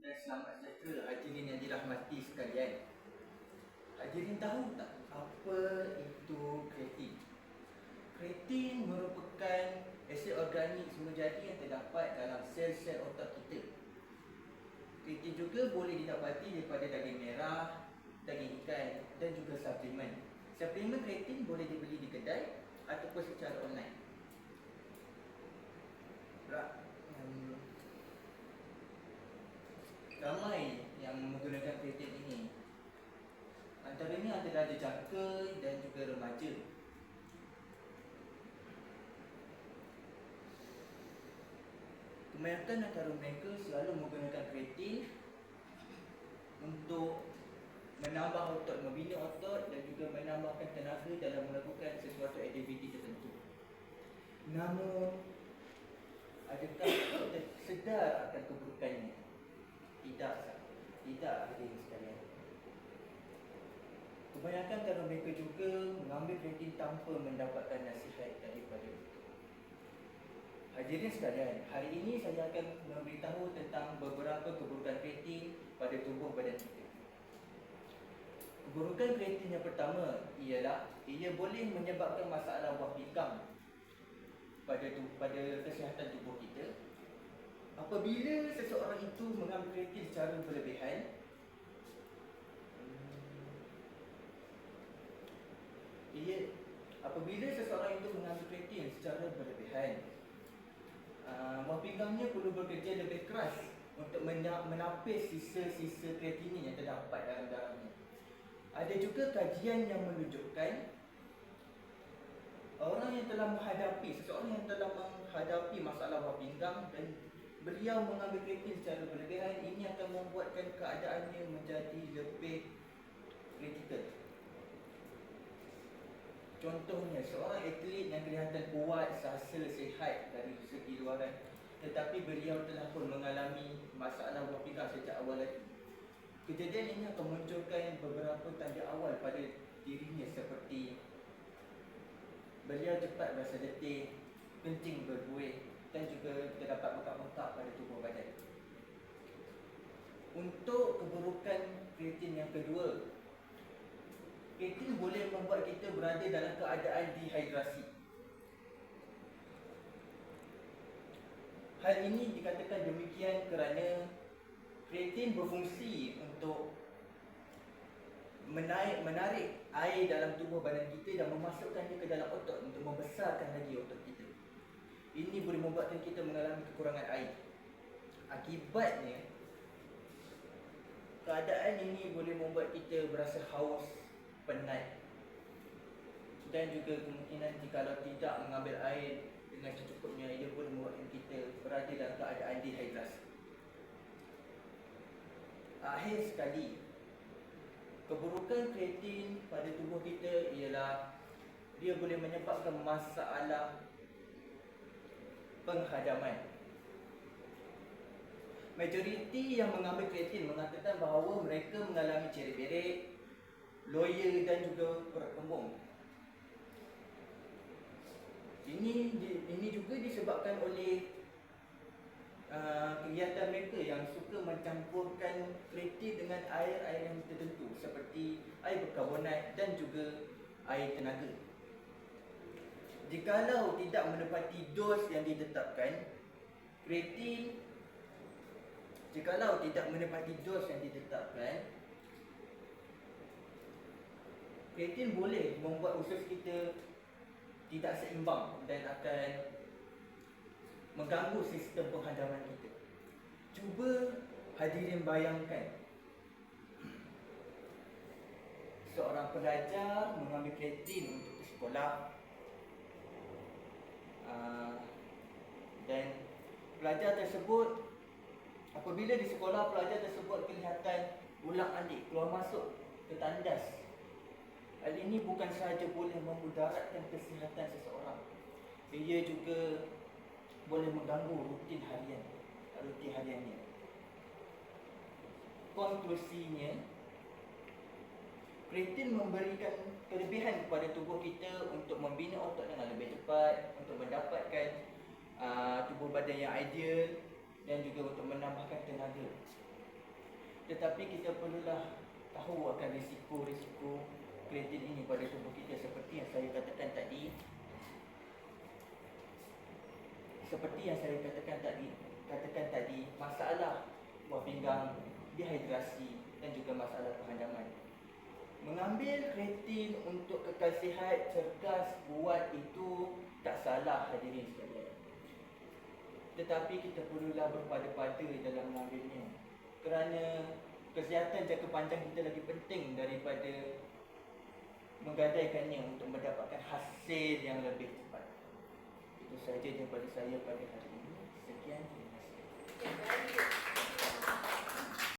dan selamat sejahtera hadirin yang dirahmati sekalian. Hadirin tahu tak apa itu kreatin? Kreatin merupakan asid organik semula jadi yang terdapat dalam sel-sel otak kita. Kreatin juga boleh didapati daripada daging merah, daging ikan dan juga suplemen. Suplemen kreatin boleh dibeli di kedai ataupun secara online. Ra- um, ramai yang menggunakan kreatin ini. Antaranya adalah jejaka dan juga remaja. Kebanyakan antara mereka selalu menggunakan kreatin untuk menambah otot, membina otot dan juga menambahkan tenaga dalam melakukan sesuatu aktiviti tertentu. Namun, adakah kita sedar akan keburukannya? Tidak, tidak hadirin sekalian. Kebanyakan antara mereka juga mengambil kreatin tanpa mendapatkan nasihat daripada Hadirin sekalian, hari ini saya akan memberitahu tentang beberapa keburukan kreatin pada tubuh badan kita. Keburukan kreatin yang pertama ialah ia boleh menyebabkan masalah pinggang pada tu, pada kita. Apabila seseorang itu mengambil kreatin secara berlebihan, ia apabila seseorang itu mengambil kreatin secara berlebihan, uh, buah pinggangnya perlu bekerja lebih keras untuk mena- menapis sisa-sisa kreatinin yang terdapat dalam darahnya. Ada juga kajian yang menunjukkan orang yang telah menghadapi, seseorang yang telah menghadapi masalah buah pinggang dan beliau mengambil kreatin secara berlebihan, ini akan membuatkan keadaannya menjadi lebih kritikal. Contohnya, seorang atlet yang kelihatan kuat, sasa, sihat dari segi luaran. Tetapi beliau telah pun mengalami masalah pinggang sejak awal lagi. Kejadian ini akan munculkan beberapa tanda awal pada dirinya seperti Beliau cepat berasa letih, kencing berbuih dan juga terdapat bekas-bekas pada tubuh badan Untuk keburukan kreatin yang kedua Kreatin boleh membuat kita berada dalam keadaan dehidrasi. Hal ini dikatakan demikian kerana kreatin berfungsi untuk menaik, menarik air dalam tubuh badan kita dan memasukkannya ke dalam otot untuk membesarkan lagi otot kita. Ini boleh membuatkan kita mengalami kekurangan air. Akibatnya, keadaan ini boleh membuat kita berasa haus, penat dan juga kemungkinan jika tidak mengambil air dengan secukupnya ia boleh membuatkan kita berada dalam keadaan dehidrasi. Akhir sekali, keburukan kreatin pada tubuh kita ialah dia boleh menyebabkan masalah penghadaman. Majoriti yang mengambil kreatin mengatakan bahawa mereka mengalami cerit-berit, lawyer dan juga perak kembung. Ini ini juga disebabkan oleh uh, kegiatan mereka yang suka mencampurkan kreatin dengan air-air yang tertentu seperti air berkarbonat dan juga air tenaga. Jikalau tidak menepati dos yang ditetapkan, kreatin jikalau tidak menepati dos yang ditetapkan, kreatin boleh membuat usus kita tidak seimbang dan akan mengganggu sistem penghadaman kita. Cuba hadirin bayangkan seorang pelajar mengambil kreatin untuk sekolah uh, dan pelajar tersebut apabila di sekolah pelajar tersebut kelihatan ulang alik keluar masuk ke tandas Hal ini bukan sahaja boleh memudaratkan kesihatan seseorang Ia juga boleh mengganggu rutin harian Rutin hariannya. Konklusinya Kreatin memberikan kelebihan kepada tubuh kita Untuk membina otot dengan cepat Untuk mendapatkan uh, tubuh badan yang ideal Dan juga untuk menambahkan tenaga Tetapi kita perlulah tahu akan risiko-risiko kreatin ini pada tubuh kita seperti yang saya katakan tadi. Seperti yang saya katakan tadi, katakan tadi masalah buah pinggang, dehidrasi dan juga masalah kehandaman. Mengambil kreatin untuk kekal sihat, cergas, buat itu tak salah hadirin sekalian. Tetapi kita perlulah berpada-pada dalam mengambilnya. Kerana kesihatan jangka panjang kita lagi penting daripada menggadaikannya untuk mendapatkan hasil yang lebih cepat. Itu sahaja daripada saya pada hari ini. Sekian, terima kasih. Baik.